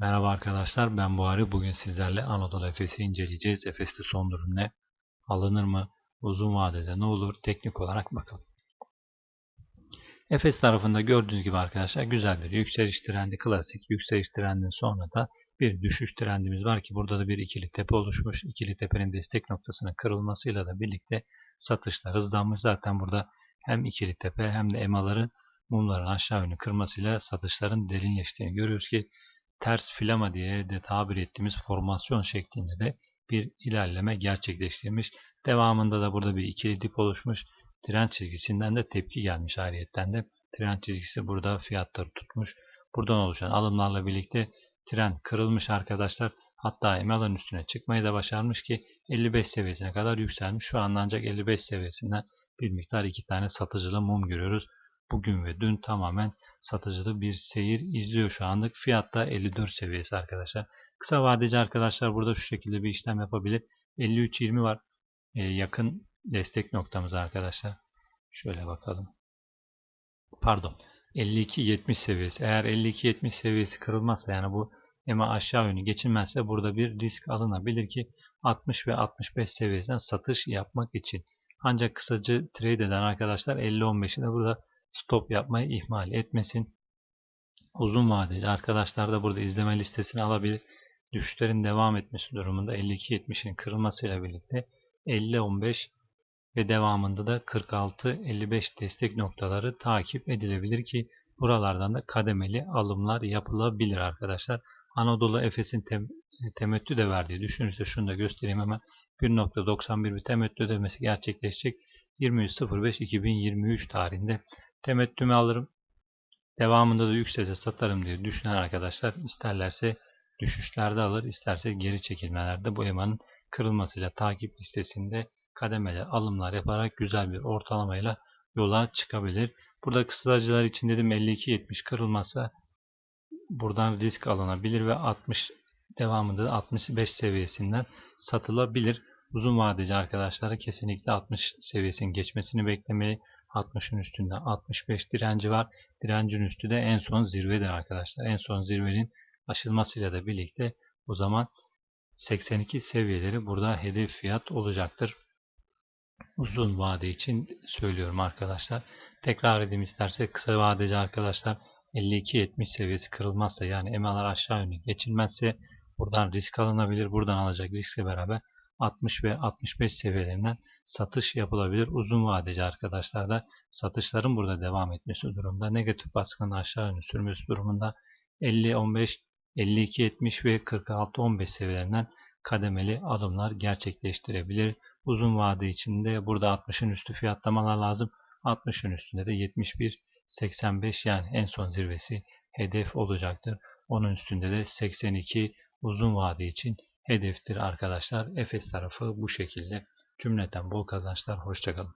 Merhaba arkadaşlar ben Buhari. Bugün sizlerle Anadolu Efes'i inceleyeceğiz. Efes'te son durum ne? Alınır mı? Uzun vadede ne olur? Teknik olarak bakalım. Efes tarafında gördüğünüz gibi arkadaşlar güzel bir yükseliş trendi. Klasik yükseliş trendinin sonra da bir düşüş trendimiz var ki burada da bir ikili tepe oluşmuş. İkili tepenin destek noktasının kırılmasıyla da birlikte satışlar hızlanmış. Zaten burada hem ikili tepe hem de emaların mumların aşağı yönlü kırmasıyla satışların derinleştiğini görüyoruz ki ters filama diye de tabir ettiğimiz formasyon şeklinde de bir ilerleme gerçekleştirmiş. Devamında da burada bir ikili dip oluşmuş. Trend çizgisinden de tepki gelmiş ayrıyetten de. Trend çizgisi burada fiyatları tutmuş. Buradan oluşan alımlarla birlikte trend kırılmış arkadaşlar. Hatta emalın üstüne çıkmayı da başarmış ki 55 seviyesine kadar yükselmiş. Şu anda ancak 55 seviyesinden bir miktar iki tane satıcılı mum görüyoruz. Bugün ve dün tamamen satıcılı bir seyir izliyor şu anlık. Fiyatta 54 seviyesi arkadaşlar. Kısa vadeci arkadaşlar burada şu şekilde bir işlem yapabilir. 53.20 var. Ee, yakın destek noktamız arkadaşlar. Şöyle bakalım. Pardon. 52.70 seviyesi. Eğer 52.70 seviyesi kırılmazsa yani bu EMA aşağı yönü geçilmezse burada bir risk alınabilir ki 60 ve 65 seviyesinden satış yapmak için. Ancak kısacı trade eden arkadaşlar 50-15'i de burada stop yapmayı ihmal etmesin. Uzun vadeli arkadaşlar da burada izleme listesini alabilir. Düşüşlerin devam etmesi durumunda 52-70'in kırılmasıyla birlikte 50-15 ve devamında da 46-55 destek noktaları takip edilebilir ki buralardan da kademeli alımlar yapılabilir arkadaşlar. Anadolu Efes'in tem temettü de verdiği düşünürse şunu da göstereyim hemen 1.91 bir temettü ödemesi gerçekleşecek 23.05.2023 tarihinde temettümü alırım. Devamında da yükselse satarım diye düşünen arkadaşlar isterlerse düşüşlerde alır, isterse geri çekilmelerde bu emanın kırılmasıyla takip listesinde kademeli alımlar yaparak güzel bir ortalamayla yola çıkabilir. Burada kısacılar için dedim 52-70 kırılmazsa buradan risk alınabilir ve 60 devamında da 65 seviyesinden satılabilir. Uzun vadeci arkadaşlara kesinlikle 60 seviyesinin geçmesini beklemeli. 60'ın üstünde 65 direnci var. Direncin üstü de en son zirvedir arkadaşlar. En son zirvenin aşılmasıyla da birlikte o zaman 82 seviyeleri burada hedef fiyat olacaktır. Uzun vade için söylüyorum arkadaşlar. Tekrar edeyim istersek kısa vadeci arkadaşlar 52-70 seviyesi kırılmazsa yani emalar aşağı yönlü geçilmezse buradan risk alınabilir. Buradan alacak riskle beraber 60 ve 65 seviyelerinden satış yapılabilir. Uzun vadeci arkadaşlar satışların burada devam etmesi durumunda negatif baskının aşağı yönlü sürmesi durumunda 50-15, 52-70 ve 46-15 seviyelerinden kademeli alımlar gerçekleştirebilir. Uzun vade içinde burada 60'ın üstü fiyatlamalar lazım. 60'ın üstünde de 71-85 yani en son zirvesi hedef olacaktır. Onun üstünde de 82 uzun vade için hedeftir arkadaşlar. Efes tarafı bu şekilde. Cümleten bol kazançlar. Hoşçakalın.